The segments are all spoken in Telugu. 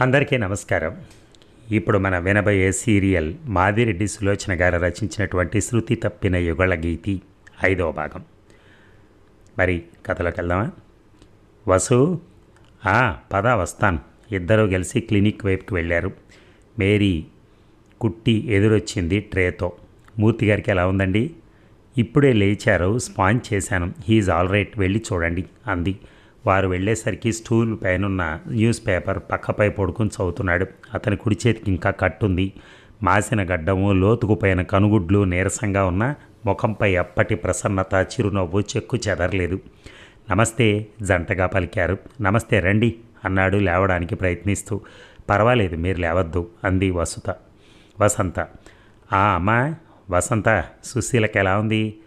అందరికీ నమస్కారం. ఇప్పుడు మన వినబోయే సీరియల్ మాదిరెడ్డి సులోచన గారు రచించినటువంటి శృతి తప్పిన యుగళ గీతి ఐదవ భాగం. మరి కథలోకి వెళ్దామా? వసు "ఆ, పద వస్తాను. ఇద్దరూ కలిసి క్లినిక్ వైపుకి వెళ్ళారు. మేరీ కుట్టి ఎదురొచ్చింది ట్రేతో. మూర్తి గారికి ఎలా ఉందండి? ఇప్పుడే లేచారు స్పాంజ్ చేశాను. హీఈ్ ఆల్ రైట్ వెళ్ళి చూడండి అంది. వారు వెళ్ళేసరికి స్టూల్ పైనున్న న్యూస్ పేపర్ పక్కపై పడుకుని చదువుతున్నాడు. అతని కుడి చేతికి ఇంకా కట్టుంది. మాసిన గడ్డము లోతుకుపోయిన కనుగుడ్లు నీరసంగా ఉన్న ముఖంపై అప్పటి ప్రసన్నత చిరునవ్వు చెక్కు చెదరలేదు. నమస్తే జంటగా పలికారు. నమస్తే రండి అన్నాడు లేవడానికి ప్రయత్నిస్తూ. పర్వాలేదు మీరు లేవద్దు అంది వసుత. వసంత. ఆ అమ్మా వసంత సుశీలకి ఎలా ఉంది?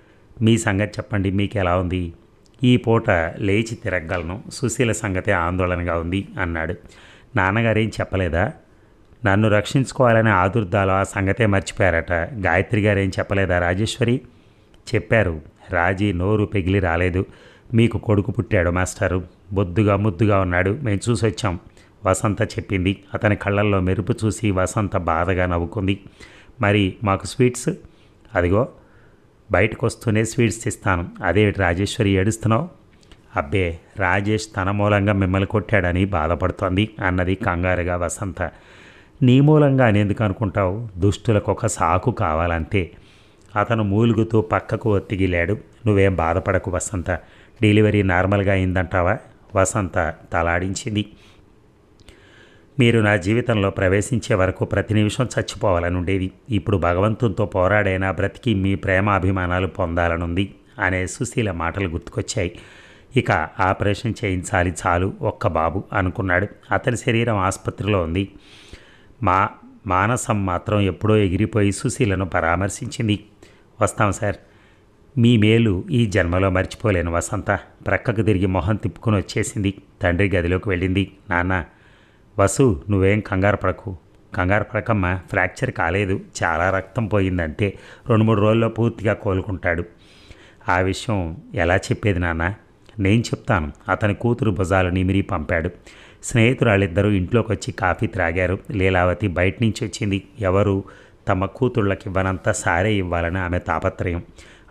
మీ సంగతి చెప్పండి మీకు ఎలా ఉంది? ఈ పూట లేచి తిరగగలను సుశీల సంగతి ఆందోళనగా ఉంది అన్నాడు. నాన్నగారేం చెప్పలేదా? నన్ను రక్షించుకోవాలనే ఆదుర్దాలు ఆ సంగతే మర్చిపోయారట. గాయత్రి గారేం చెప్పలేదా రాజేశ్వరి? చెప్పారు. రాజీ నోరు పెగిలి రాలేదు. మీకు కొడుకు పుట్టాడు మాస్టారు. బొద్దుగా ముద్దుగా ఉన్నాడు. మేము చూసి వచ్చాం. వసంత చెప్పింది. అతని కళ్ళల్లో మెరుపు చూసి వసంత బాధగా నవ్వుకుంది. మరి మాకు స్వీట్స్? అదిగో బయటకు వస్తూనే స్వీట్స్ ఇస్తాను అదే రాజేశ్వరి ఏడుస్తున్నావు? అబ్బే రాజేష్ తన మూలంగా మిమ్మల్ని కొట్టాడని బాధపడుతోంది అన్నది కంగారుగా వసంత. నీ మూలంగా అని ఎందుకు అనుకుంటావు? దుష్టులకు ఒక సాకు కావాలంతే. అతను మూలుగుతూ పక్కకు ఒత్తిగిలాడు. నువ్వేం బాధపడకు వసంత. డెలివరీ నార్మల్గా అయిందంటావా? వసంత తలాడించింది. మీరు నా జీవితంలో ప్రవేశించే వరకు ప్రతి నిమిషం చచ్చిపోవాలని ఉండేది. ఇప్పుడు భగవంతునితో పోరాడైనా బ్రతికి మీ ప్రేమ అభిమానాలు పొందాలనుంది అనే సుశీల మాటలు గుర్తుకొచ్చాయి. ఇక ఆపరేషన్ చేయించాలి చాలు ఒక్క బాబు అనుకున్నాడు. అతని శరీరం ఆసుపత్రిలో ఉంది. మా మానసం మాత్రం ఎప్పుడో ఎగిరిపోయి సుశీలను పరామర్శించింది. వస్తాం సార్. మీ మేలు ఈ జన్మలో మర్చిపోలేను వసంత. ప్రక్కకు తిరిగి మొహం తిప్పుకొని వచ్చేసింది. తండ్రి గదిలోకి వెళ్ళింది. నాన్న వసు నువ్వేం కంగారు పడకు. కంగారు పడకమ్మ ఫ్రాక్చర్ కాలేదు. చాలా రక్తం పోయిందంటే రెండు మూడు రోజుల్లో పూర్తిగా కోలుకుంటాడు. ఆ విషయం ఎలా చెప్పేది నాన్న? నేను చెప్తాను. అతని కూతురు భుజాలు నిమిరి పంపాడు. స్నేహితురాళ్ళిద్దరూ ఇంట్లోకి వచ్చి కాఫీ త్రాగారు. లీలావతి బయట నుంచి వచ్చింది. ఎవరు? తమ కూతుళ్ళకి ఇవ్వనంత సారే ఇవ్వాలని ఆమె తాపత్రయం.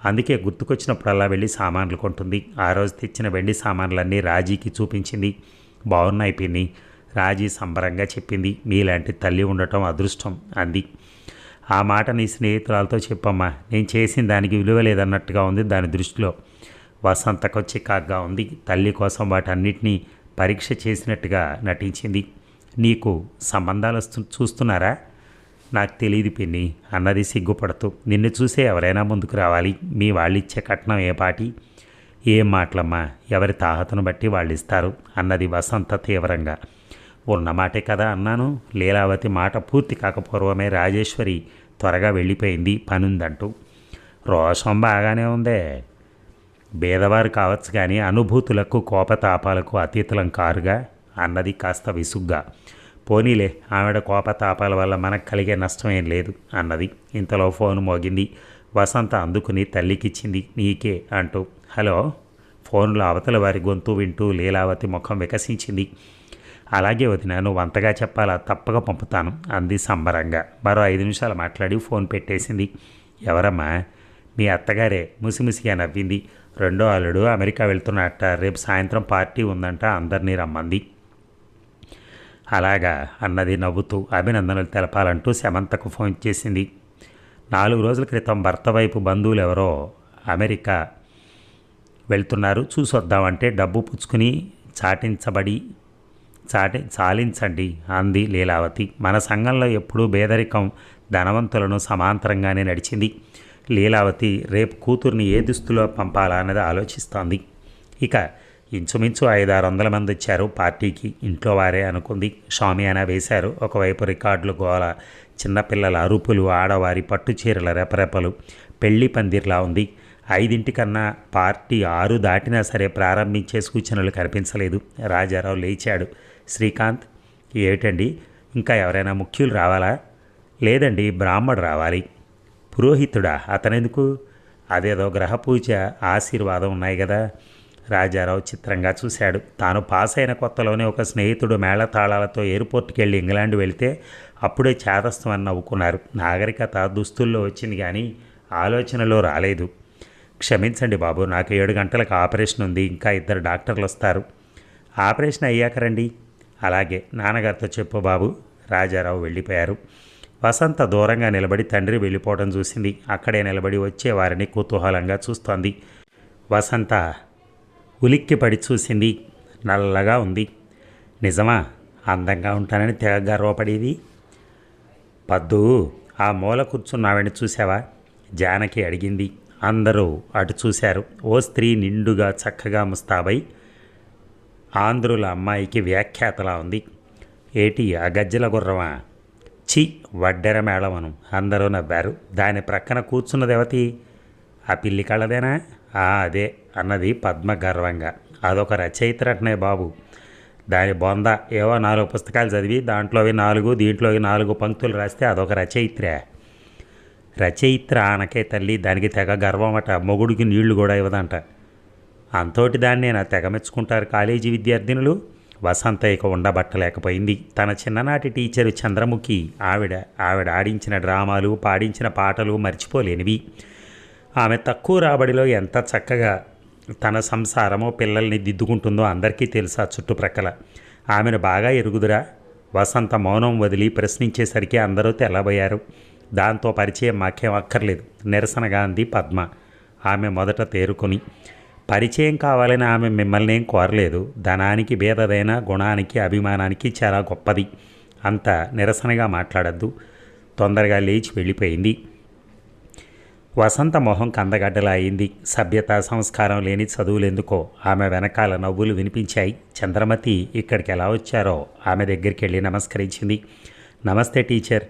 అందుకే గుర్తుకొచ్చినప్పుడల్లా వెళ్ళి సామాన్లు కొంటుంది. ఆ రోజు తెచ్చిన వెండి సామాన్లన్నీ రాజీకి చూపించింది. బాగున్నాయి పిన్ని. రాజీ సంబరంగా చెప్పింది. మీలాంటి తల్లి ఉండటం అదృష్టం అంది. ఆ మాట నీ స్నేహితురాలతో చెప్పమ్మా. నేను చేసిన దానికి విలువ లేదన్నట్టుగా ఉంది దాని దృష్టిలో. వసంతకు చికాగ్గా ఉంది. తల్లి కోసం వాటన్నిటినీ పరీక్ష చేసినట్టుగా నటించింది. నీకు సంబంధాలు వస్తు చూస్తున్నారా? నాకు తెలియదు పిన్ని. అన్నది సిగ్గుపడుతూ. నిన్ను చూసే ఎవరైనా ముందుకు రావాలి. మీ వాళ్ళు ఇచ్చే కట్నం ఏ పాటి? ఏం మాటలమ్మా? ఎవరి తాహతను బట్టి వాళ్ళు ఇస్తారు అన్నది వసంత తీవ్రంగా. ఉన్న మాటే కదా అన్నాను. లీలావతి మాట పూర్తి కాకపూర్వమే రాజేశ్వరి త్వరగా వెళ్ళిపోయింది పనుందంటూ. రోషం బాగానే ఉందే. బేదవారు కావచ్చు కానీ అనుభూతులకు కోపతాపాలకు అతీతులం కారుగా అన్నది కాస్త విసుగ్గా. పోనీలే ఆవిడ కోపతాపాల వల్ల మనకు కలిగే నష్టం ఏం లేదు అన్నది. ఇంతలో ఫోన్ మోగింది. వసంత అందుకుని తల్లికిచ్చింది. నీకే అంటూ. హలో? ఫోన్లో అవతల వారి గొంతు వింటూ లీలావతి ముఖం వికసించింది. అలాగే వదిన నువ్వు అంతగా చెప్పాలా? తప్పక పంపుతాను అంది సంబరంగా. మరో ఐదు నిమిషాలు మాట్లాడి ఫోన్ పెట్టేసింది. ఎవరమ్మా? మీ అత్తగారే ముసిముసిగా నవ్వింది. రెండో అల్లుడు అమెరికా వెళ్తున్నట్ట. రేపు సాయంత్రం పార్టీ ఉందంట అందరినీ రమ్మంది. అలాగా అన్నది నవ్వుతూ అభినందనలు తెలపాలంటూ శమంతకు ఫోన్ చేసింది. నాలుగు రోజుల క్రితం భర్త వైపు బంధువులు ఎవరో అమెరికా వెళ్తున్నారు. చూసొద్దామంటే డబ్బు పుచ్చుకుని చాటించబడి చాటి చాలించండి అంది లీలావతి. మన సంఘంలో ఎప్పుడూ పేదరికం ధనవంతులను సమాంతరంగానే నడిచింది. లీలావతి రేపు కూతుర్ని ఏ దుస్తులో పంపాలా అన్నది ఆలోచిస్తోంది. ఇక ఇంచుమించు ఐదారు వందల మంది వచ్చారు పార్టీకి. ఇంట్లో వారే అనుకుంది. షామియానా వేశారు. ఒకవైపు రికార్డులు గోల చిన్నపిల్లల అరుపులు ఆడవారి పట్టు చీరల రెపరెపలు పెళ్ళి పందిర్లా ఉంది. ఐదింటికన్నా పార్టీ ఆరు దాటినా సరే ప్రారంభించే సూచనలు కనిపించలేదు. రాజారావు లేచాడు. శ్రీకాంత్ ఏటండి? ఇంకా ఎవరైనా ముఖ్యులు రావాలా? లేదండి బ్రాహ్మడు రావాలి. పురోహితుడా? అతనెందుకు? అదేదో గ్రహ పూజ ఆశీర్వాదం ఉన్నాయి కదా రాజారావు చిత్రంగా చూశాడు. తాను పాస్ అయిన కొత్తలోనే ఒక స్నేహితుడు మేళతాళాలతో ఎయిర్పోర్ట్కి వెళ్ళి ఇంగ్లాండ్ వెళితే అప్పుడే చేదస్తం అని నవ్వుకున్నారు. నాగరికత దుస్తుల్లో వచ్చింది కానీ ఆలోచనలో రాలేదు. క్షమించండి బాబు నాకు ఏడు గంటలకు ఆపరేషన్ ఉంది. ఇంకా ఇద్దరు డాక్టర్లు వస్తారు ఆపరేషన్ అయ్యాక రండి. అలాగే నాన్నగారితో చెప్పు బాబు. రాజారావు వెళ్ళిపోయారు. వసంత దూరంగా నిలబడి తండ్రి వెళ్ళిపోవడం చూసింది. అక్కడే నిలబడి వచ్చే వారిని కుతూహలంగా చూస్తోంది. వసంత ఉలిక్కిపడి చూసింది. నల్లగా ఉంది. నిజమా? అందంగా ఉంటానని తెగ గర్వపడేది పద్దు ఆ మూల కూర్చున్నావని చూసావా జానకి అడిగింది. అందరూ అటు చూశారు. ఓ స్త్రీ నిండుగా చక్కగా ముస్తాబై ఆంధ్రుల అమ్మాయికి వ్యాఖ్యాతలా ఉంది. ఏటి ఆ గజ్జల గుర్రమా? చి వడ్డెర మేళమను. అందరూ నవ్వారు. దాని ప్రక్కన కూర్చున్న దేవతి ఆ పిల్లి కళ్ళదేనా? ఆ అదే అన్నది పద్మ గర్వంగా అదొక రచయితరటనే బాబు. దాని బొంద ఏవో నాలుగు పుస్తకాలు చదివి దాంట్లోవి నాలుగు దీంట్లోవి నాలుగు పంక్తులు రాస్తే అదొక రచయిత్రే. రచయిత్ర ఆనకే తల్లి దానికి తెగ గర్వం అట. మొగుడికి నీళ్ళు కూడా ఇవ్వదంట. అంతోటి దాన్నేనా నా కాలేజీ విద్యార్థినులు. వసంత ఇక ఉండబట్టలేకపోయింది. తన చిన్ననాటి టీచరు చంద్రముఖి ఆవిడ ఆవిడ ఆడించిన డ్రామాలు పాడించిన పాటలు మర్చిపోలేనివి. ఆమె తక్కువ రాబడిలో ఎంత చక్కగా తన సంసారమో పిల్లల్ని దిద్దుకుంటుందో అందరికీ తెలుసా చుట్టుప్రక్కల. ఆమెను బాగా ఎరుగుదురా? వసంత మౌనం వదిలి ప్రశ్నించేసరికి అందరూ తెల్లబోయారు. దాంతో పరిచయం మాకేం అక్కర్లేదు. నిరసనగా అంది పద్మ. ఆమె మొదట తేరుకొని పరిచయం కావాలని ఆమె మిమ్మల్ని ఏం కోరలేదు. ధనానికి భేదదైన గుణానికి అభిమానానికి చాలా గొప్పది. అంత నిరసనగా మాట్లాడద్దు. తొందరగా లేచి వెళ్ళిపోయింది. వసంత మొహం కందగడ్డలా అయింది. సభ్యత సంస్కారం లేని చదువులెందుకో ఆమె వెనకాల నవ్వులు వినిపించాయి. చంద్రమతి ఇక్కడికి ఎలా వచ్చారో ఆమె దగ్గరికి వెళ్ళి నమస్కరించింది. నమస్తే టీచర్.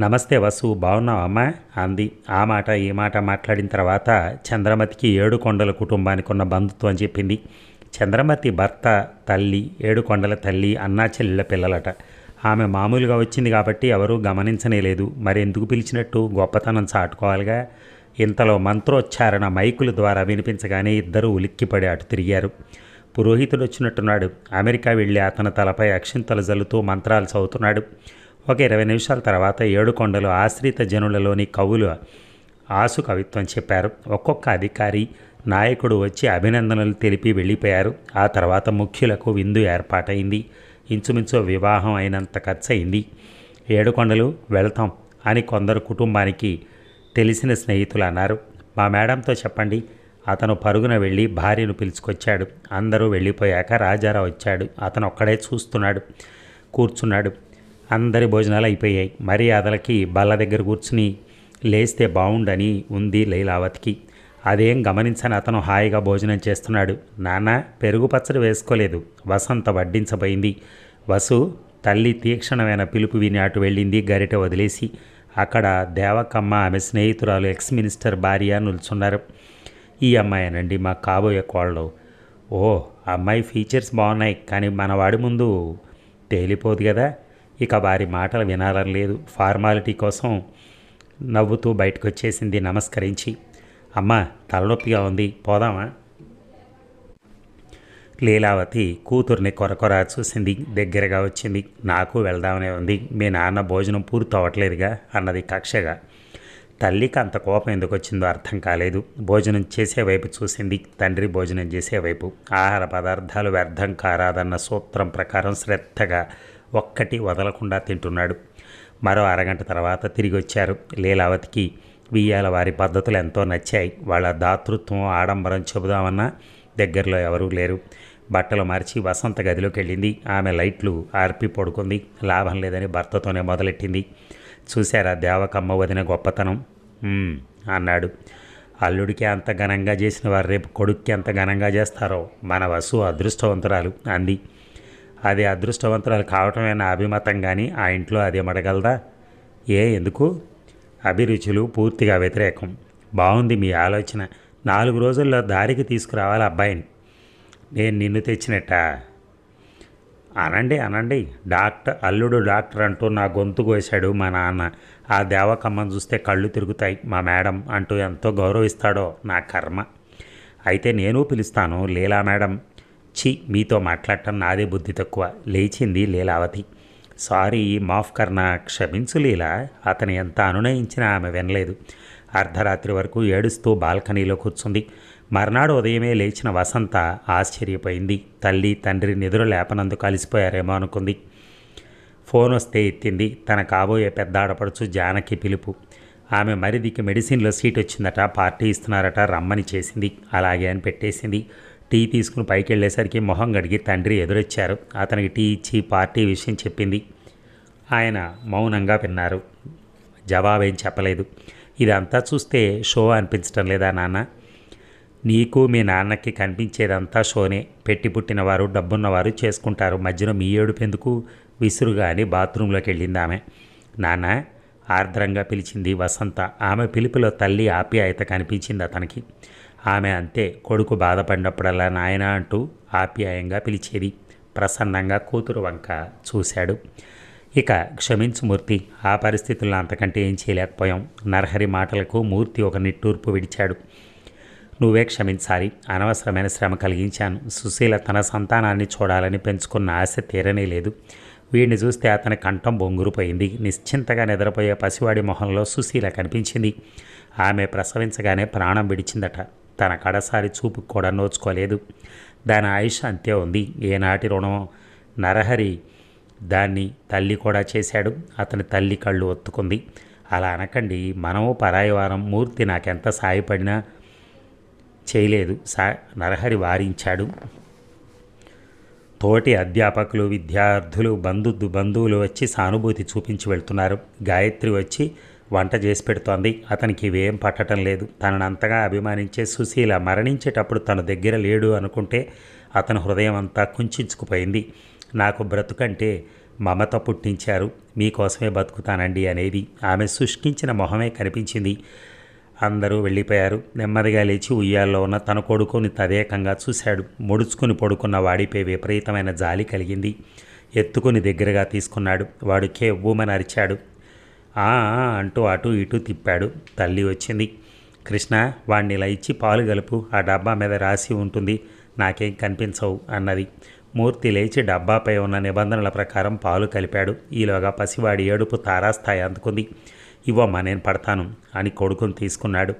నమస్తే వసు బాగున్నావమ్మా అంది. ఆ మాట ఈ మాట మాట్లాడిన తర్వాత చంద్రమతికి ఏడుకొండల కుటుంబానికి ఉన్న బంధుత్వం చెప్పింది. చంద్రమతి భర్త తల్లి ఏడుకొండల తల్లి అన్నా చెల్లెళ్ళ పిల్లలట. ఆమె మామూలుగా వచ్చింది కాబట్టి ఎవరూ గమనించనే లేదు. మరి ఎందుకు పిలిచినట్టు? గొప్పతనం చాటుకోవాలిగా? ఇంతలో మంత్రోచ్చారణ మైకుల ద్వారా వినిపించగానే ఇద్దరూ ఉలిక్కిపడి అటు తిరిగారు. పురోహితుడు వచ్చినట్టున్నాడు. అమెరికా వెళ్ళి అతని తలపై అక్షింతలు జల్లుతూ మంత్రాలు చదువుతున్నాడు. ఒక ఇరవై నిమిషాల తర్వాత ఏడుకొండలు ఆశ్రిత జనులలోని కవులు ఆసు కవిత్వం చెప్పారు. ఒక్కొక్క అధికారి నాయకుడు వచ్చి అభినందనలు తెలిపి వెళ్ళిపోయారు. ఆ తర్వాత ముఖ్యులకు విందు ఏర్పాటైంది. ఇంచుమించు వివాహం అయినంత ఖర్చు అయింది ఏడుకొండలు వెళ్తాం అని కొందరు కుటుంబానికి తెలిసిన స్నేహితులు అన్నారు. మా మేడంతో చెప్పండి. అతను పరుగున వెళ్ళి భార్యను పిలుచుకొచ్చాడు. అందరూ వెళ్ళిపోయాక రాజారావు వచ్చాడు. అతను ఒక్కడే చూస్తున్నాడు కూర్చున్నాడు. అందరి భోజనాలు అయిపోయాయి. మర్యాదలకి బల్ల దగ్గర కూర్చుని లేస్తే బాగుండని ఉంది లైలావతికి. అదేం గమనించని అతను హాయిగా భోజనం చేస్తున్నాడు. నాన్న పెరుగు పచ్చడి వేసుకోలేదు. వసంత వడ్డించబోయింది. వసు తల్లి తీక్షణమైన పిలుపు విని అటు వెళ్ళింది. గరిట వదిలేసి అక్కడ దేవకమ్మ ఆమె స్నేహితురాలు ఎక్స్ మినిస్టర్ భార్య నిల్చున్నారు. ఈ అమ్మాయినండి మా కాబోయే కోళ్ళు ఓ అమ్మాయి ఫీచర్స్ బాగున్నాయి కానీ మన వాడి ముందు తేలిపోదు కదా ఇక వారి మాటలు వినాలని లేదు. ఫార్మాలిటీ కోసం నవ్వుతూ బయటకు వచ్చేసింది నమస్కరించి అమ్మ తలనొప్పిగా ఉంది పోదామా? లీలావతి కూతుర్ని కొరకొర చూసింది దగ్గరగా వచ్చింది. నాకు వెళ్దామనే ఉంది మీ నాన్న భోజనం పూర్తి అవ్వట్లేదుగా? అన్నది కక్షగా. తల్లికి అంత కోపం ఎందుకు వచ్చిందో అర్థం కాలేదు. భోజనం చేసే వైపు చూసింది తండ్రి భోజనం చేసే వైపు. ఆహార పదార్థాలు వ్యర్థం కారాదన్న సూత్రం ప్రకారం శ్రద్ధగా ఒక్కటి వదలకుండా తింటున్నాడు. మరో అరగంట తర్వాత తిరిగి వచ్చారు లీలావతికి వియ్యాల వారి పద్ధతులు ఎంతో నచ్చాయి. వాళ్ళ దాతృత్వం ఆడంబరం చెబుదామన్నా దగ్గరలో ఎవరూ లేరు. బట్టలు మార్చి వసంత గదిలోకి వెళ్ళింది. ఆమె లైట్లు ఆర్పి పడుకుంది. లాభం లేదని భర్తతోనే మొదలెట్టింది. చూశారా దేవకమ్మ వదిన గొప్పతనం? అన్నాడు. అల్లుడికి అంత ఘనంగా చేసిన వారు రేపు కొడుక్కి ఎంత ఘనంగా చేస్తారో? మన వసు అదృష్టవంతురాలు అంది. అది అదృష్టవంతురాలు కావటమే నా అభిమతం కానీ ఆ ఇంట్లో అది మడగలదా ఏ ఎందుకు? అభిరుచులు పూర్తిగా వ్యతిరేకం. బాగుంది మీ ఆలోచన. నాలుగు రోజుల్లో దారికి తీసుకురావాలి అబ్బాయిని. నేను నిన్ను తెచ్చినట్ట? అనండి అనండి. డాక్టర్ అల్లుడు డాక్టర్ అంటూ నా గొంతు కోశాడు మా నాన్న. ఆ దేవకమ్మను చూస్తే కళ్ళు తిరుగుతాయి. మా మేడం అంటూ ఎంతో గౌరవిస్తాడో నా కర్మ. అయితే నేను పిలుస్తాను లీలా మేడం. చి మీతో మాట్లాడటం నాదే బుద్ధి తక్కువ. లేచింది లీలావతి. సారీ మాఫ్ కర్ణ క్షమించు లీలా. అతను ఎంత అనునయించినా ఆమె వినలేదు. అర్ధరాత్రి వరకు ఏడుస్తూ బాల్కనీలో కూర్చుంది. మర్నాడు ఉదయమే లేచిన వసంత ఆశ్చర్యపోయింది. తల్లి తండ్రి నిద్ర లేపనందుకు కలిసిపోయారేమో అనుకుంది. ఫోన్ వస్తే ఎత్తింది. తన కాబోయే పెద్ద ఆడపడుచు జానకి పిలుపు. ఆమె మరిదికి మెడిసిన్లో సీట్ వచ్చిందట పార్టీ ఇస్తున్నారట రమ్మని చేసింది. అలాగే అని పెట్టేసింది. టీ తీసుకుని పైకి వెళ్ళేసరికి మొహం గడిగి తండ్రి ఎదురొచ్చారు. అతనికి టీ ఇచ్చి పార్టీ విషయం చెప్పింది. ఆయన మౌనంగా విన్నారు. జవాబేం చెప్పలేదు. ఇదంతా చూస్తే షో అనిపించటం లేదా నాన్న? నీకు మీ నాన్నకి కనిపించేదంతా షోనే. పెట్టి పుట్టినవారు డబ్బున్నవారు చేసుకుంటారు. మధ్యలో మీ ఏడుపెందుకు విసురుగా అని బాత్రూంలోకి వెళ్ళింది ఆమె. నాన్న ఆర్ద్రంగా పిలిచింది వసంత. ఆమె పిలుపులో తల్లి ఆప్యాయత కనిపించింది అతనికి. ఆమె అంతే. కొడుకు బాధపడినప్పుడల్లా నాయన అంటూ ఆప్యాయంగా పిలిచేది. ప్రసన్నంగా కూతురు వంక చూశాడు. ఇక క్షమించు మూర్తి ఆ పరిస్థితుల్లో అంతకంటే ఏం చేయలేకపోయాం. నరహరి మాటలకు మూర్తి ఒక నిట్టూర్పు విడిచాడు. నువ్వే క్షమించాలి. అనవసరమైన శ్రమ కలిగించాను. సుశీల తన సంతానాన్ని చూడాలని పెంచుకున్న ఆశ తీరనే లేదు. వీడిని చూస్తే అతని కంఠం బొంగురుపోయింది. నిశ్చింతగా నిద్రపోయే పసివాడి మొహంలో సుశీల కనిపించింది. ఆమె ప్రసవించగానే ప్రాణం విడిచిందట. తన కడసారి చూపు కూడా నోచుకోలేదు. దాని ఆయుష్ అంతే ఉంది. ఏనాటి రుణం? నరహరి దాన్ని తల్లి కూడా చేశాడు. అతని తల్లి కళ్ళు ఒత్తుకుంది. అలా అనకండి. మనము పరాయి వారం మూర్తి నాకెంత సాయపడినా చేయలేదు. సా నరహరి వారించాడు. తోటి అధ్యాపకులు విద్యార్థులు బంధు బంధువులు వచ్చి సానుభూతి చూపించి వెళ్తున్నారు. గాయత్రి వచ్చి వంట చేసి పెడుతోంది. అతనికి ఇవేం పట్టడం లేదు. తనను అంతగా అభిమానించే సుశీల మరణించేటప్పుడు తన దగ్గర లేడు అనుకుంటే అతని హృదయం అంతా కుంచుకుపోయింది. నాకు బ్రతుకంటే మమత పుట్టించారు. మీకోసమే బతుకుతానండి అనేది ఆమె సృష్టించిన మొహమే కనిపించింది. అందరూ వెళ్ళిపోయారు. నెమ్మదిగా లేచి ఉయ్యాల్లో ఉన్న తన కొడుకుని తదేకంగా చూశాడు. ముడుచుకుని పడుకున్న వాడిపై విపరీతమైన జాలి కలిగింది. ఎత్తుకుని దగ్గరగా తీసుకున్నాడు. వాడు కేవ్వమని అరిచాడు. "ఆ, అంటూ అటు ఇటు తిప్పాడు. తల్లి వచ్చింది. కృష్ణ వాణ్ణి ఇలా ఇచ్చి పాలు గలుపు ఆ డబ్బా మీద రాసి ఉంటుంది. నాకేం కనిపించవు అన్నది. మూర్తి లేచి డబ్బాపై ఉన్న నిబంధనల ప్రకారం పాలు కలిపాడు. ఈలోగా పసివాడి ఏడుపు తారాస్థాయి అందుకుంది. ఇవ్వమ్మా నేను పడతాను అని కొడుకుని తీసుకున్నాడు.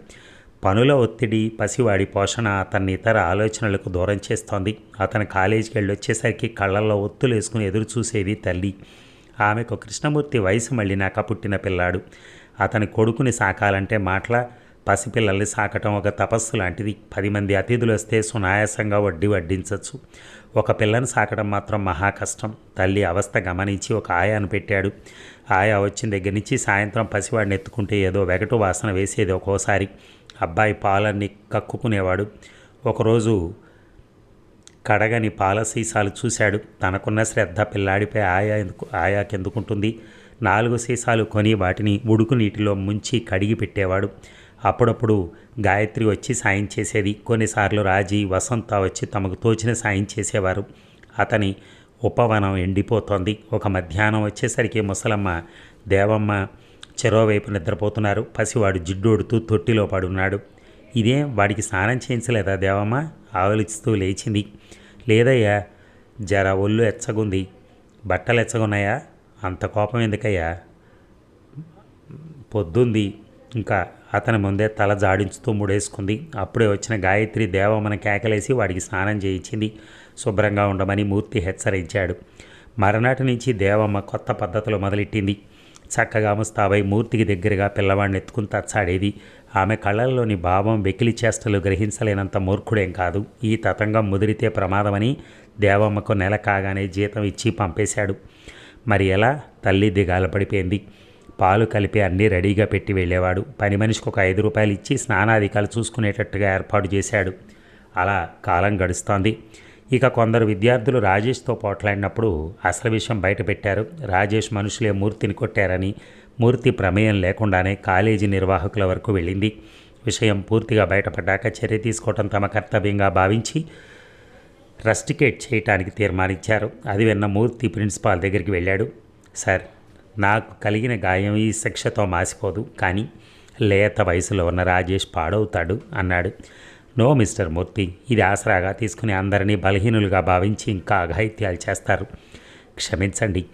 పనుల ఒత్తిడి పసివాడి పోషణ అతన్ని ఇతర ఆలోచనలకు దూరం చేస్తోంది. అతను కాలేజీకి వెళ్ళి వచ్చేసరికి కళ్ళల్లో ఒత్తులు వేసుకుని ఎదురు చూసేది తల్లి. ఆమెకు కృష్ణమూర్తి వయసు మళ్ళినాక పుట్టిన పిల్లాడు. అతని కొడుకుని సాకాలంటే మాటల పసిపిల్లల్ని సాకటం ఒక తపస్సు లాంటిది. పది మంది అతిథులు వస్తే సునాయాసంగా వడ్డీ వడ్డించవచ్చు ఒక పిల్లని సాకడం మాత్రం మహా కష్టం. తల్లి అవస్థ గమనించి ఒక ఆయాను పెట్టాడు. ఆయా వచ్చిన దగ్గర నుంచి సాయంత్రం పసివాడిని ఎత్తుకుంటే ఏదో వెగటు వాసన వేసేది ఒక్కోసారి. అబ్బాయి పాలన్నీ కక్కుకునేవాడు. ఒకరోజు కడగని పాల సీసాలు చూశాడు. తనకున్న శ్రద్ధ పిల్లాడిపై ఆయా ఎందుకు ఆయాకెందుకుంటుంది? నాలుగు సీసాలు కొని వాటిని ఉడుకు నీటిలో ముంచి కడిగి పెట్టేవాడు. అప్పుడప్పుడు గాయత్రి వచ్చి సాయం చేసేది. కొన్నిసార్లు రాజీ వసంత వచ్చి తమకు తోచిన సాయం చేసేవారు. అతని ఉపవనం ఎండిపోతోంది. ఒక మధ్యాహ్నం వచ్చేసరికి ముసలమ్మ దేవమ్మ చెరోవైపు నిద్రపోతున్నారు. పసివాడు జిడ్డోడుతూ తొట్టిలో పడున్నాడు. ఇదే? వాడికి స్నానం చేయించలేదా దేవమ్మ? ఆవలిస్తూ లేచింది. లేదయ్యా జర ఒళ్ళు ఎచ్చగుంది. బట్టలు ఎచ్చగున్నాయా? అంత కోపం ఎందుకయ్యా? పొద్దుంది. ఇంకా అతని ముందే తల జాడించుతూ ముడేసుకుంది. అప్పుడే వచ్చిన గాయత్రి దేవమ్మని కేకలేసి వాడికి స్నానం చేయించింది. శుభ్రంగా ఉండమని మూర్తి హెచ్చరించాడు. మరనాటి నుంచి దేవమ్మ కొత్త పద్ధతులు మొదలెట్టింది. చక్కగా ముస్తాబై మూర్తికి దగ్గరగా పిల్లవాడిని ఎత్తుకుని తచ్చాడేది. ఆమె కళ్ళల్లోని భావం వెకిలి చేష్టలు గ్రహించలేనంత మూర్ఖుడేం కాదు. ఈ తతంగం ముదిరితే ప్రమాదమని దేవమ్మకు నెల కాగానే జీతం ఇచ్చి పంపేశాడు. మరి ఎలా? తల్లి దిగాల పడిపోయింది పాలు కలిపి అన్నీ రెడీగా పెట్టి వెళ్ళేవాడు. పని మనిషికి ఒక ఐదు రూపాయలు ఇచ్చి స్నానాధికాలు చూసుకునేటట్టుగా ఏర్పాటు చేశాడు. అలా కాలం గడుస్తోంది. ఇక కొందరు విద్యార్థులు రాజేష్తో పోట్లాడినప్పుడు అసలు విషయం బయటపెట్టారు. రాజేష్ మనుషులే మూర్తిని కొట్టారని మూర్తి ప్రమేయం లేకుండానే కాలేజీ నిర్వాహకుల వరకు వెళ్ళింది. విషయం పూర్తిగా బయటపడ్డాక చర్య తీసుకోవటం తమ కర్తవ్యంగా భావించి రస్టికేట్ చేయటానికి తీర్మానించారు. అది విన్న మూర్తి ప్రిన్సిపాల్ దగ్గరికి వెళ్ళాడు. సార్ నాకు కలిగిన గాయం ఈ శిక్షతో మాసిపోదు కానీ లేత వయసులో ఉన్న రాజేష్ పాడవుతాడు అన్నాడు. No mister Murthy. ఇది ఆసరాగా తీసుకుని అందరినీ బలహీనులుగా భావించి ఇంకా అఘాయిత్యాలు చేస్తారు. క్షమించండి.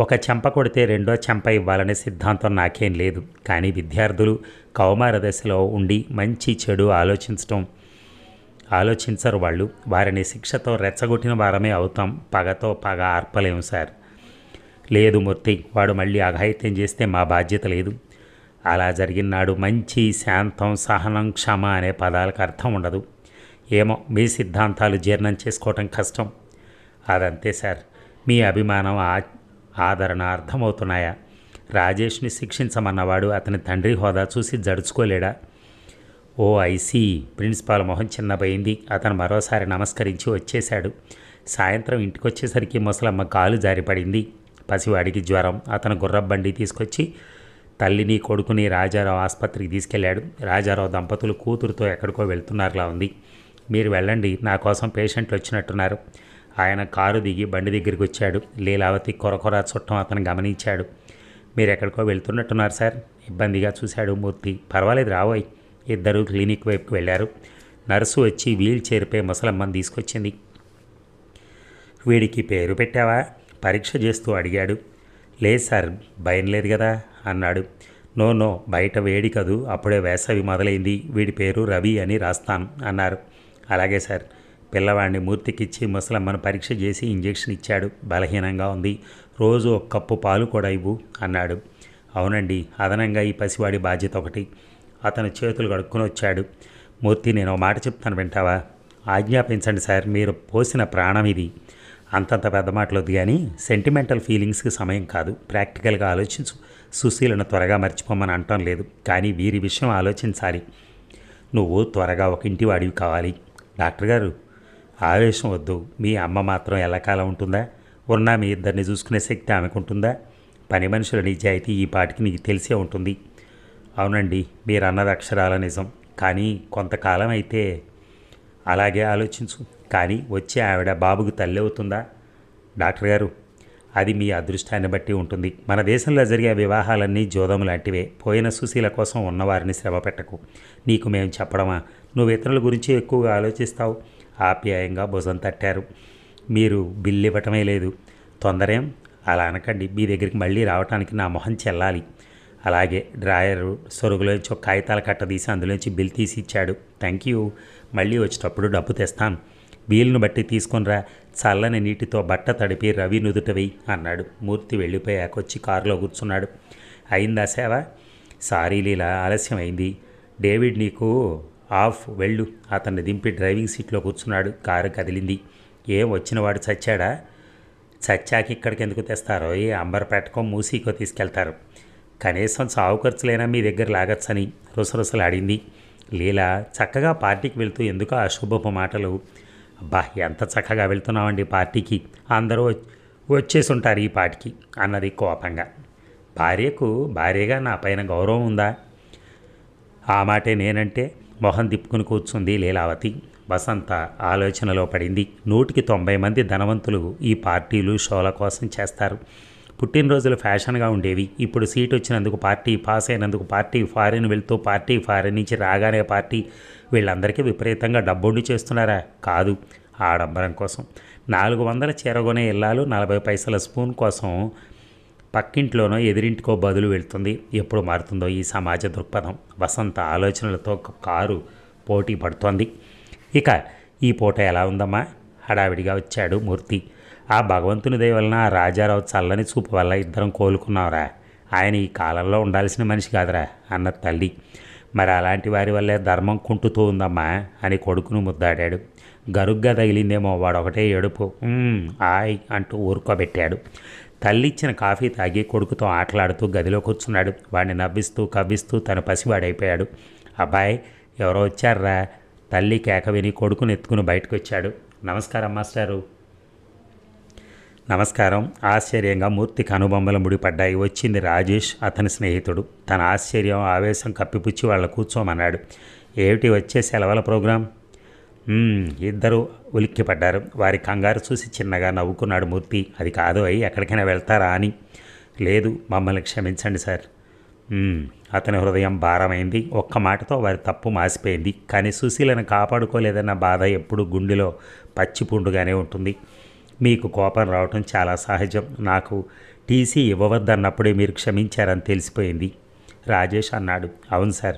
ఒక చెంప కొడితే రెండో చెంప ఇవ్వాలనే సిద్ధాంతం నాకేం లేదు. కానీ విద్యార్థులు కౌమార దశలో ఉండి మంచి చెడు ఆలోచించటం ఆలోచించరు వాళ్ళు. వారిని శిక్షతో రెచ్చగొట్టిన వారమే అవుతాం. పగతో పగ ఆర్పలేము సార్. లేదు మూర్తి వాడు మళ్ళీ అఘాయిత్యం చేస్తే మా బాధ్యత లేదు. అలా జరిగినాడు మంచి శాంతం సహనం క్షమ అనే పదాలకు అర్థం ఉండదు. ఏమో మీ సిద్ధాంతాలు జీర్ణం చేసుకోవటం కష్టం. అదంతే సార్. మీ అభిమానం ఆ ఆదరణ అర్థమవుతున్నాయా? రాజేష్ని శిక్షించమన్నవాడు అతని తండ్రి హోదా చూసి జడుచుకోలేడా? ఓ ఐసీ ప్రిన్సిపాల్ మొహం చిన్నపోయింది అతను మరోసారి నమస్కరించి వచ్చేశాడు. సాయంత్రం ఇంటికొచ్చేసరికి ముసలమ్మ కాలు జారిపడింది. పసివాడికి జ్వరం. అతను గుర్రబండి తీసుకొచ్చి తల్లిని కొడుకుని రాజారావు ఆసుపత్రికి తీసుకెళ్ళాడు. రాజారావు దంపతులు కూతురుతో ఎక్కడికో వెళ్తున్నారులా ఉంది. మీరు వెళ్ళండి నా కోసం పేషెంట్లు వచ్చినట్టున్నారు. ఆయన కారు దిగి బండి దగ్గరికి వచ్చాడు. లీలావతి కొరకొర చుట్టం అతను గమనించాడు. మీరు ఎక్కడికో వెళ్తున్నట్టున్నారు సార్? ఇబ్బందిగా చూశాడు మూర్తి. పర్వాలేదు రావోయ్. ఇద్దరు క్లినిక్ వైపుకి వెళ్ళారు. నర్సు వచ్చి వీల్ చైర్పై ముసలమ్మని తీసుకొచ్చింది. వీడికి పేరు పెట్టావా? పరీక్ష చేస్తూ అడిగాడు. లేదు సార్ భయం లేదు కదా. అన్నాడు. నో నో బయట వేడి కదూ అప్పుడే వేసవి మొదలైంది వీడి పేరు రవి అని రాస్తాను అన్నారు. అలాగే సార్ పిల్లవాడిని మూర్తికిచ్చి ముసలమ్మను పరీక్ష చేసి ఇంజెక్షన్ ఇచ్చాడు బలహీనంగా ఉంది రోజు ఒక కప్పు పాలు కూడా ఇవ్వు అన్నాడు. అవునండి అదనంగా ఈ పసివాడి బాధ్యత ఒకటి. అతను చేతులు కడుక్కొని వచ్చాడు. మూర్తి నేను ఓ మాట చెప్తాను వింటావా? ఆజ్ఞాపించండి సార్ మీరు పోసిన ప్రాణం ఇది. అంతంత పెద్ద మాటలొద్దు కానీ సెంటిమెంటల్ ఫీలింగ్స్కి సమయం కాదు ప్రాక్టికల్గా ఆలోచించు. సుశీలను త్వరగా మర్చిపోమని అంటం లేదు కానీ వీరి విషయం ఆలోచించాలి. నువ్వు త్వరగా ఒక ఇంటి వాడివి కావాలి. డాక్టర్ గారు ఆవేశం వద్దు. మీ అమ్మ మాత్రం ఎల్లకాలం ఉంటుందా? ఉన్నా మీ ఇద్దరిని చూసుకునే శక్తి ఆమెకు ఉంటుందా పని మనుషుల నిజాయితీ ఈ పాటికి నీకు తెలిసే ఉంటుంది. అవునండి మీరు అన్నది అక్షరాల నిజం. కానీ కొంతకాలం అయితే అలాగే ఆలోచించు. కానీ వచ్చే ఆవిడ బాబుకు తల్లి అవుతుందా? డాక్టర్ గారు అది మీ అదృష్టాన్ని బట్టి ఉంటుంది. మన దేశంలో జరిగే వివాహాలన్నీ జోదం లాంటివే. పోయిన సుశీల కోసం ఉన్నవారిని శ్రమ పెట్టకు. నీకు మేము చెప్పడమా? నువ్వు ఇతరుల గురించి ఎక్కువగా ఆలోచిస్తావు? ఆప్యాయంగా భుజం తట్టారు. మీరు బిల్లు ఇవ్వటమే లేదు. తొందరేం? అలా అనకండి. మీ దగ్గరికి మళ్ళీ రావటానికి నా మొహం చెల్లాలి. అలాగే డ్రాయరు సొరుగులోంచి ఒక కాగితాల కట్ట తీసి అందులోంచి బిల్ తీసి ఇచ్చాడు. థ్యాంక్ యూ మళ్ళీ వచ్చేటప్పుడు డబ్బు తెస్తాను. వీలును బట్టి తీసుకొనిరా చల్లని నీటితో బట్ట తడిపి రవి నుదుటవి అన్నాడు. మూర్తి వెళ్ళిపోయాకొచ్చి కారులో కూర్చున్నాడు. అయిందా సేవ? సారీ లీలా ఆలస్యం అయింది. డేవిడ్ నీకు ఆఫ్ వెళ్ళు. అతన్ని దింపి డ్రైవింగ్ సీట్లో కూర్చున్నాడు. కారు కదిలింది. ఏం వచ్చినవాడు చచ్చాడా? చచ్చాకి ఇక్కడికి ఎందుకు తెస్తారో? ఏ అంబర్పేటకో మూసీకో తీసుకెళ్తారు. కనీసం చావు ఖర్చులైనా మీ దగ్గర లాగచ్చని రుసరుసలాడింది. లీలా చక్కగా పార్టీకి వెళ్తూ ఎందుకు అశుభపు మాటలు? అబ్బా ఎంత చక్కగా వెళ్తున్నామండి పార్టీకి. అందరూ వచ్చేసి ఉంటారు ఈ పాటికి అన్నది కోపంగా. భార్యకు భార్యగా నా పైన గౌరవం ఉందా? ఆ మాటే నేనంటే మొహం తిప్పుకుని కూర్చుంది లీలావతి. వసంత ఆలోచనలో పడింది నూటికి తొంభై మంది ధనవంతులు ఈ పార్టీలు షోల కోసం చేస్తారు. పుట్టినరోజులు ఫ్యాషన్గా ఉండేవి. ఇప్పుడు సీట్ వచ్చినందుకు పార్టీ పాస్ అయినందుకు పార్టీ ఫారిన్ వెళ్తూ పార్టీ ఫారిన్ నుంచి రాగానే పార్టీ వీళ్ళందరికీ విపరీతంగా డబ్బుండి చేస్తున్నారా? కాదు. ఆడంబరం కోసం. నాలుగు వందల చీరగొనే ఇల్లాలు నలభై పైసల స్పూన్ కోసం పక్కింట్లోనో ఎదిరింటికో బదులు వెళ్తుంది. ఎప్పుడు మారుతుందో ఈ సమాజ దృక్పథం. వసంత ఆలోచనలతో కారు పోటీ పడుతోంది. ఇక ఈ పూట ఎలా ఉందమ్మా? హడావిడిగా వచ్చాడు మూర్తి. ఆ భగవంతుని దయ వలన ఆ రాజారావు చల్లని చూపు వల్ల ఇద్దరం కోలుకున్నావురా ఆయన ఈ కాలంలో ఉండాల్సిన మనిషి కాదురా అన్న తల్లి. మరి అలాంటి వారి వల్లే ధర్మం కుంటుతూ ఉందమ్మా అని కొడుకును ముద్దాడాడు. గరుగ్గా తగిలిందేమో వాడు ఒకటే ఏడుపు. ఆయ్ అంటూ ఊరుకోబెట్టాడు. తల్లిచ్చిన కాఫీ తాగి కొడుకుతో ఆటలాడుతూ గదిలో కూర్చున్నాడు. వాడిని నవ్విస్తూ కవ్విస్తూ తన పసివాడైపోయాడు. అబ్బాయి ఎవరో వచ్చారా తల్లి కేక విని కొడుకుని ఎత్తుకుని బయటకు వచ్చాడు నమస్కారం మాస్టారు. నమస్కారం. ఆశ్చర్యంగా మూర్తి కనుబొమ్మలు ముడిపడ్డాయి వచ్చింది రాజేష్ అతని స్నేహితుడు. తన ఆశ్చర్యం ఆవేశం కప్పిపుచ్చి వాళ్ళ కూర్చోమన్నాడు. ఏమిటి వచ్చే సెలవుల ప్రోగ్రాం? ఇద్దరు ఉలిక్కిపడ్డారు. వారి కంగారు చూసి చిన్నగా నవ్వుకున్నాడు మూర్తి. అది కాదు అయి ఎక్కడికైనా వెళ్తారా అని. లేదు మమ్మల్ని క్షమించండి సార్. అతని హృదయం భారమైంది. ఒక్క మాటతో వారి తప్పు మాసిపోయింది. కానీ సుశీలను కాపాడుకోలేదన్న బాధ ఎప్పుడు గుండెలో పచ్చిపుండుగానే ఉంటుంది. మీకు కోపం రావటం చాలా సహజం. నాకు టీసీ ఇవ్వవద్దన్నప్పుడే మీరు క్షమించారని తెలిసిపోయింది. రాజేష్ అన్నాడు. అవును సార్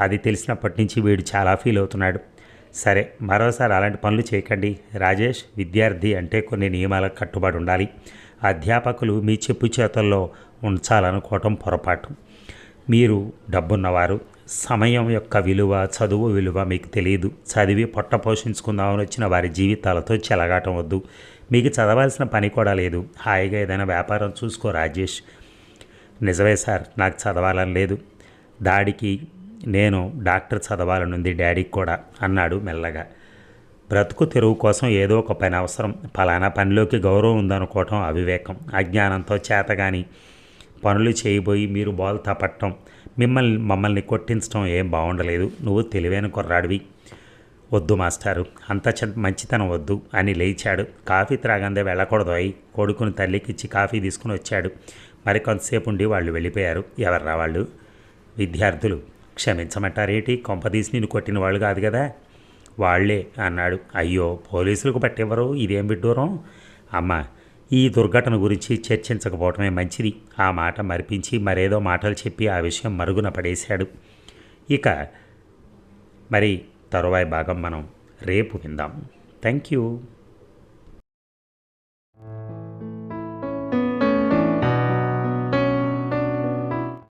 అది తెలిసినప్పటి నుంచి వీడు చాలా ఫీల్ అవుతున్నాడు. సరే మరోసారి అలాంటి పనులు చేయకండి. రాజేష్ విద్యార్థి అంటే కొన్ని నియమాలకు కట్టుబడి ఉండాలి. అధ్యాపకులు మీ చెప్పు చేతుల్లో ఉంచాలనుకోవటం పొరపాటు. మీరు డబ్బున్నవారు. సమయం యొక్క విలువ చదువు విలువ మీకు తెలియదు చదివి పొట్ట పోషించుకుందామని వచ్చిన వారి జీవితాలతో చెలగాటం వద్దు. మీకు చదవాల్సిన పని కూడా లేదు. హాయిగా ఏదైనా వ్యాపారం చూసుకో రాజేష్. నిజమే సార్ నాకు చదవాలని లేదు. దాడికి నేను డాక్టర్ చదవాలనుంది డాడీకి కూడా అన్నాడు మెల్లగా. బ్రతుకు తెరువు కోసం ఏదో ఒక పని అవసరం. ఫలానా పనిలోకి గౌరవం ఉందనుకోవటం అవివేకం. అజ్ఞానంతో చేతగాని పనులు చేయబోయి మీరు బోల్తా పట్టడం మిమ్మల్ని మమ్మల్ని కొట్టించడం ఏం బాగుండలేదు నువ్వు తెలివైన కుర్రాడివి. వద్దు మాస్టారు. అంత మంచితనం వద్దు అని లేచాడు. కాఫీ త్రాగందే వెళ్ళకూడదు అయి కొడుకుని తల్లికిచ్చి కాఫీ తీసుకుని వచ్చాడు. మరి కొంతసేపు ఉండి వాళ్ళు వెళ్ళిపోయారు. ఎవర్రా వాళ్ళు విద్యార్థులు. క్షమించమంటారేటి? కొంపదీసి నిన్ను కొట్టిన వాళ్ళు కాదు కదా? వాళ్ళే అన్నాడు. అయ్యో పోలీసులకు పట్టివ్వరు? ఇదేం విడ్డూరం? అమ్మ ఈ దుర్ఘటన గురించి చర్చించకపోవటమే మంచిది. ఆ మాట మరిపించి మరేదో మాటలు చెప్పి ఆ విషయం మరుగున పడేశాడు. ఇక మరి తరువాయి భాగం మనం రేపు విందాం. Thank you.